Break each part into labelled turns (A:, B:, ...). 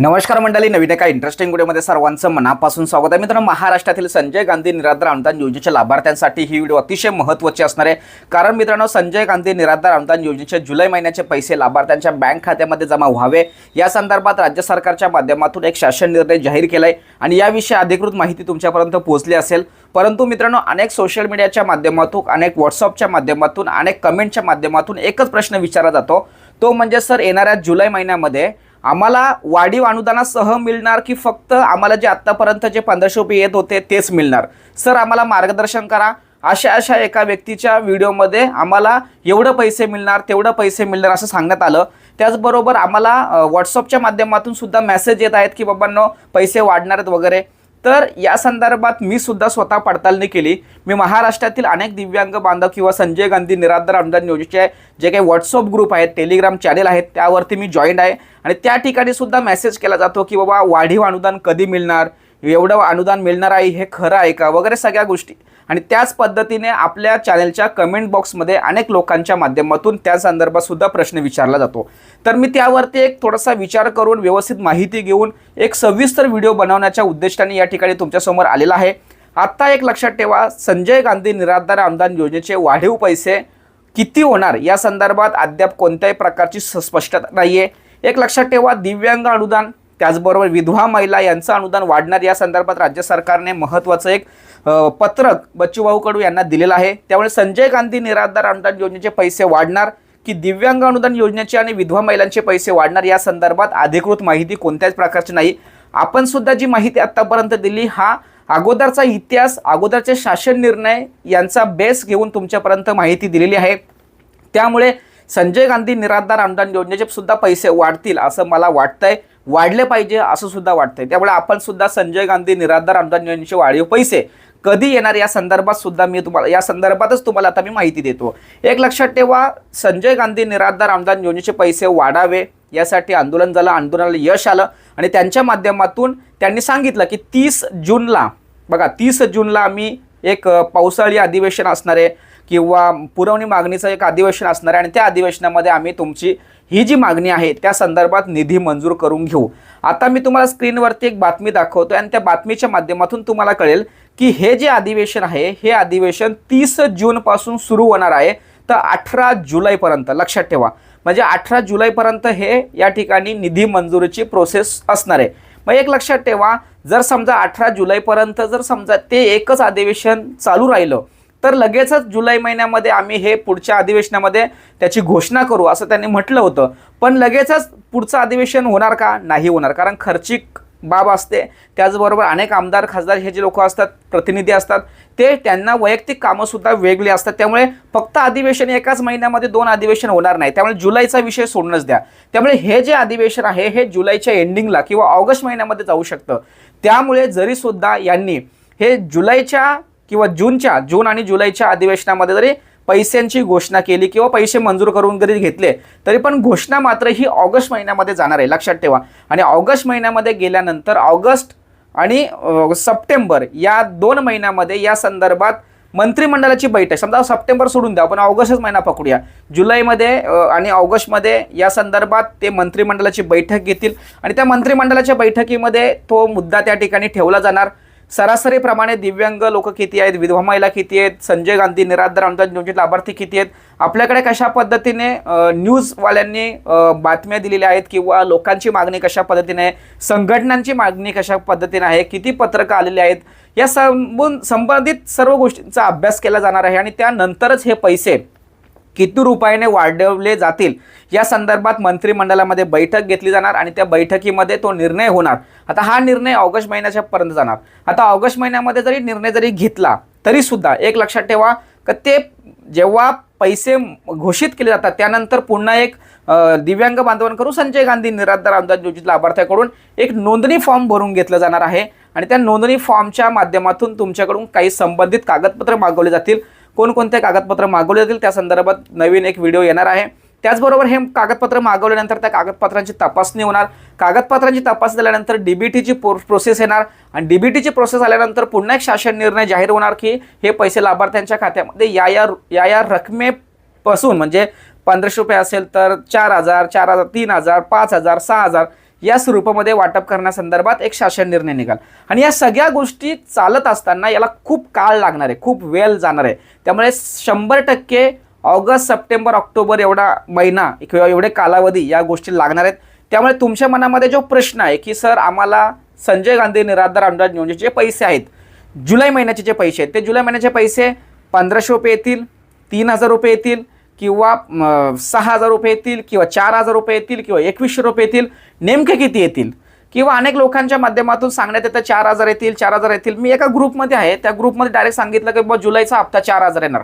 A: नमस्कार मंडळी नवीन एका इंटरेस्टिंग व्हिडिओमध्ये सर्वांचं मनापासून स्वागत आहे. मित्रांनो महाराष्ट्रातील संजय गांधी निराधार अनुदान योजनेच्या लाभार्थ्यांसाठी ही व्हिडिओ अतिशय महत्त्वाची असणार आहे. कारण मित्रांनो संजय गांधी निराधार अनुदान योजनेचे जुलै महिन्याचे पैसे लाभार्थ्यांच्या बँक खात्यामध्ये जमा व्हावे. या संदर्भात राज्य सरकारच्या माध्यमातून एक शासन निर्णय जाहीर केला आहे आणि याविषयी अधिकृत माहिती तुमच्यापर्यंत पोहोचली असेल. परंतु मित्रांनो अनेक सोशल मीडियाच्या माध्यमातून अनेक व्हॉट्सअपच्या माध्यमातून अनेक कमेंटच्या माध्यमातून एकच प्रश्न विचारला जातो. तो म्हणजे सर येणाऱ्या जुलै महिन्यामध्ये आम्हाला वाढीव अनुदानासह मिळणार की फक्त आम्हाला जे आत्तापर्यंत जे पंधराशे रुपये येत होते तेच मिळणार? सर आम्हाला मार्गदर्शन करा. अशा अशा एका व्यक्तीच्या व्हिडिओमध्ये आम्हाला एवढं पैसे मिळणार तेवढं पैसे मिळणार असं सांगण्यात आलं. त्याचबरोबर आम्हाला व्हॉट्सअपच्या माध्यमातून सुद्धा मेसेज येत आहेत की बाबांनो पैसे वाढणार आहेत वगैरे. तर या संदर्भात मी सुद्धा स्वतः पडताळणी केली. मी महाराष्ट्रातील अनेक दिव्यांग बांधव किंवा संजय गांधी निराधार अनुदान योजनेचे जे काही व्हॉट्सअप ग्रुप आहेत टेलिग्राम चॅनेल आहेत त्यावरती मी जॉईंट आहे. आणि त्या ठिकाणी सुद्धा मेसेज केला जातो की बाबा वाढीव अनुदान कधी मिळणार? एवढं अनुदान मिळणार आहे हे खरं आहे का? वगैरे सगळ्या गोष्टी. आणि त्याच पद्धतीने आपल्या चॅनलच्या कमेंट बॉक्समध्ये अनेक लोकांच्या माध्यमातून त्या संदर्भात सुद्धा प्रश्न विचारला जातो. तर मी त्यावरती एक थोडासा विचार करून व्यवस्थित माहिती घेऊन एक सविस्तर व्हिडिओ बनवण्याच्या उद्दिष्टाने या ठिकाणी तुमच्यासमोर आलेला आहे. आत्ता एक लक्षात ठेवा संजय गांधी निराधार अनुदान योजनेचे वाढीव पैसे किती होणार? या संदर्भात अद्याप कोणत्याही प्रकारची स- स्पष्टता नाही आहे एक लक्षात ठेवा दिव्यांग अनुदान त्याचबरोबर विधवा महिला यांचं अनुदान वाढणार. या संदर्भात राज्य सरकारने महत्त्वाचं एक पत्रक बच्चूभाऊ कडू यांना दिलेलं आहे. त्यामुळे संजय गांधी निराधार अनुदान योजनेचे पैसे वाढणार की दिव्यांग अनुदान योजनेचे आणि विधवा महिलांचे पैसे वाढणार? या संदर्भात अधिकृत माहिती कोणत्याच प्रकारची नाही. आपण सुद्धा जी माहिती आत्तापर्यंत दिली हा अगोदरचा इतिहास अगोदरचे शासन निर्णय यांचा बेस घेऊन तुमच्यापर्यंत माहिती दिलेली आहे. त्यामुळे संजय गांधी निराधार अनुदान योजनेचे सुद्धा पैसे वाढतील असं मला वाटतंय. वाढले पाहिजे असं सुद्धा वाटतंय. त्यामुळे आपण सुद्धा संजय गांधी निराधार अनुदान योजनेचे वाढीव पैसे कधी येणार या संदर्भात सुद्धा मी तुम्हाला या संदर्भातच तुम्हाला आता मी माहिती देतो. एक लक्षात ठेवा संजय गांधी निराधार अनुदान योजनेचे पैसे वाढावे यासाठी आंदोलन झालं आंदोलनाला यश आलं आणि त्यांच्या माध्यमातून त्यांनी सांगितलं की तीस जूनला बघा तीस जूनला आम्ही एक पावसाळी अधिवेशन असणार आहे. किंवा पुरवणी मागणीचं एक अधिवेशन असणार आहे आणि त्या अधिवेशनामध्ये आम्ही तुमची ही जी मागणी आहे त्या संदर्भात निधी मंजूर करून घेऊ. आता मी तुम्हाला स्क्रीनवरती एक बातमी दाखवतो आणि त्या बातमीच्या माध्यमातून तुम्हाला कळेल की हे जे अधिवेशन आहे हे अधिवेशन तीस जूनपासून सुरू होणार आहे तर अठरा जुलैपर्यंत लक्षात ठेवा. म्हणजे अठरा जुलैपर्यंत हे या ठिकाणी निधी मंजुरीची प्रोसेस असणार आहे. मग एक लक्षात ठेवा जर समजा अठरा जुलैपर्यंत जर समजा ते एकच अधिवेशन चालू राहिलं तर लगेचच जुलै महिन्यामध्ये आम्ही हे पुढच्या अधिवेशनामध्ये त्याची घोषणा करू असं त्यांनी म्हटलं होतं. पण लगेचच पुढचं अधिवेशन होणार का? नाही होणार. कारण खर्चिक बाब असते. त्याचबरोबर अनेक आमदार खासदार हे जे लोक असतात प्रतिनिधी असतात ते त्यांना वैयक्तिक कामंसुद्धा वेगळी असतात. त्यामुळे फक्त अधिवेशन एकाच महिन्यामध्ये दोन अधिवेशन होणार नाही. त्यामुळे जुलैचा विषय सोडूनच द्या. त्यामुळे हे जे अधिवेशन आहे हे जुलैच्या एंडिंगला किंवा ऑगस्ट महिन्यामध्ये जाऊ शकतं. त्यामुळे जरीसुद्धा यांनी हे जुलैच्या किंवा जूनच्या जून आणि जुलैच्या अधिवेशनामध्ये जरी पैशांची घोषणा केली किंवा पैसे मंजूर करून जरी घेतले तरी पण घोषणा मात्र ही ऑगस्ट महिन्यामध्ये जाणार आहे. लक्षात ठेवा. आणि ऑगस्ट महिन्यामध्ये गेल्यानंतर ऑगस्ट आणि सप्टेंबर या दोन महिन्यामध्ये या संदर्भात मंत्रिमंडळाची बैठक समजा सप्टेंबर सोडून द्या आपण ऑगस्टच महिना पकडूया. जुलैमध्ये आणि ऑगस्टमध्ये या संदर्भात ते मंत्रिमंडळाची बैठक घेतील आणि त्या मंत्रिमंडळाच्या बैठकीमध्ये तो मुद्दा त्या ठिकाणी ठेवला जाणार. सरासरीप्रमाणे दिव्यांग लोक किती आहेत? विधवा महिला किती आहेत? संजय गांधी निराधार अनुदान योजनेत लाभार्थी किती आहेत? आपल्याकडे कशा पद्धतीने न्यूजवाल्यांनी बातम्या दिलेल्या आहेत किंवा लोकांची मागणी कशा पद्धतीने आहे? संघटनांची मागणी कशा पद्धतीने आहे? किती पत्रकं आलेली आहेत? या संबून संबंधित सर्व गोष्टींचा अभ्यास केला जाणार आहे आणि त्यानंतरच हे पैसे किती रुपयाने वाढवले जातील? या संदर्भात मंत्रिमंडळामध्ये बैठक घेतली जाणार आणि त्या बैठकीमध्ये तो निर्णय होणार. आता हा निर्णय ऑगस्ट महिन्याच्या पर्यंत जाणार. आता ऑगस्ट महिन्यामध्ये जरी निर्णय जरी घेतला तरी सुद्धा एक लक्षात ठेवा का ते जेव्हा पैसे घोषित केले जातात त्यानंतर पुन्हा एक दिव्यांग बांधवांकडून संजय गांधी निराधार अनुदान योजित लाभार्थ्याकडून एक नोंदणी फॉर्म भरून घेतलं जाणार आहे. आणि त्या नोंदणी फॉर्मच्या माध्यमातून तुमच्याकडून काही संबंधित कागदपत्र मागवले जातील. कोणकोणते कागदपत्र मागवले जातील त्या संदर्भात नवीन एक व्हिडिओ येणार आहे. त्याचबरोबर हे कागदपत्र मागवल्यानंतर त्या कागदपत्रांची तपासणी होणार. कागदपत्रांची तपासणी झाल्यानंतर डीबीटीची प्रोसेस येणार. आणि डीबीटीची प्रोसेस आल्यानंतर पुन्हा एक शासन निर्णय जाहीर होणार की हे पैसे लाभार्थ्यांच्या खात्यामध्ये या या या या रकमेपासून म्हणजे पंधराशे रुपये असेल तर चार हजार चार हजार तीन हजार पाच हजार सहा हजार या स्वरूपामध्ये वाटप करण्यासंदर्भात एक शासन निर्णय निघाल. आणि या सगळ्या गोष्टी चालत असताना याला खूप काळ लागणार आहे खूप वेळ जाणार आहे. त्यामुळे शंभर टक्के ऑगस्ट सप्टेंबर ऑक्टोबर एवढा महिना किंवा एवढे कालावधी या गोष्टी लागणार आहेत. त्यामुळे तुमच्या मनामध्ये जो प्रश्न आहे की सर आम्हाला संजय गांधी निराधार अनुदान योजनेचे जे पैसे आहेत जुलै महिन्याचे जे पैसे आहेत ते जुलै महिन्याचे पैसे पंधराशे रुपये येतील तीन हजार रुपये येतील किंवा सहा हजार रुपये येतील किंवा चार हजार रुपये येतील किंवा एकवीसशे रुपये येतील नेमके किती येतील? किंवा अनेक लोकांच्या माध्यमातून सांगण्यात येतं चार हजार येतील चार हजार येतील. मी एका ग्रुपमध्ये आहे त्या ग्रुपमध्ये डायरेक्ट सांगितलं की बाबा जुलैचा हप्ता चार हजार येणार.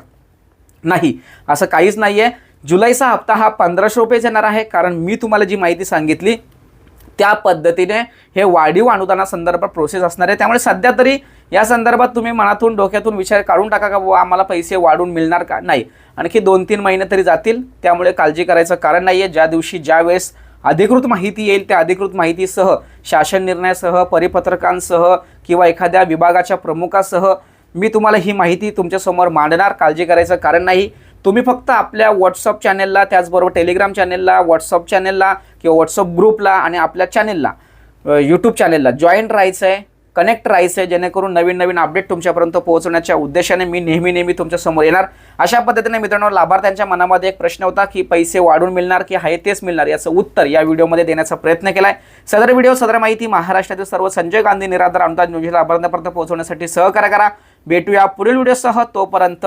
A: नाही असं काहीच नाही आहे जुलैचा हप्ता हा पंधराशे रुपयेच येणार आहे कारण मी तुम्हाला जी माहिती सांगितली त्या पद्धतीने हे वाढीव अनुदानासंदर्भात प्रोसेस असणार आहे. त्यामुळे सध्या तरी या संदर्भात तुम्ही मनातून डोक्यातून विचार काढून टाका का बाबा आम्हाला पैसे वाढून मिळणार का? नाही. आणखी दोन तीन महिने तरी जातील. त्यामुळे काळजी करायचं कारण नाही आहे ज्या दिवशी ज्या वेळेस अधिकृत माहिती येईल त्या अधिकृत माहितीसह शासन निर्णयासह परिपत्रकांसह किंवा एखाद्या विभागाच्या प्रमुखासह मी तुम्हाला ही माहिती तुमच्यासमोर मांडणार. काळजी करायचं कारण नाही. तुम्ही फक्त आपल्या व्हॉट्सअप चॅनेलला त्याचबरोबर टेलिग्राम चॅनेलला व्हॉट्सअप चॅनेलला किंवा व्हॉट्सअप ग्रुपला आणि आपल्या चॅनेलला यूट्यूब चॅनेलला जॉईंट राहायचं आहे कनेक्ट राहायचं आहे जेणेकरून नवीन नवीन अपडेट तुमच्यापर्यंत पोहोचवण्याच्या उद्देशाने मी नेहमी नेहमी तुमच्यासमोर येणार. अशा पद्धतीने मित्रांनो लाभार्थ्यांच्या मनामध्ये एक प्रश्न होता की पैसे वाढून मिळणार की आहे तेच मिळणार याचं उत्तर या व्हिडिओमध्ये देण्याचा प्रयत्न केला आहे सदर व्हिडिओ सदर माहिती महाराष्ट्रातील सर्व संजय गांधी निराधार अनुदान योजना लाभार्थ्यांपर्यंत पोहोचवण्यासाठी सहकार्य करा. भेटूया पुढील व्हिडिओसह तोपर्यंत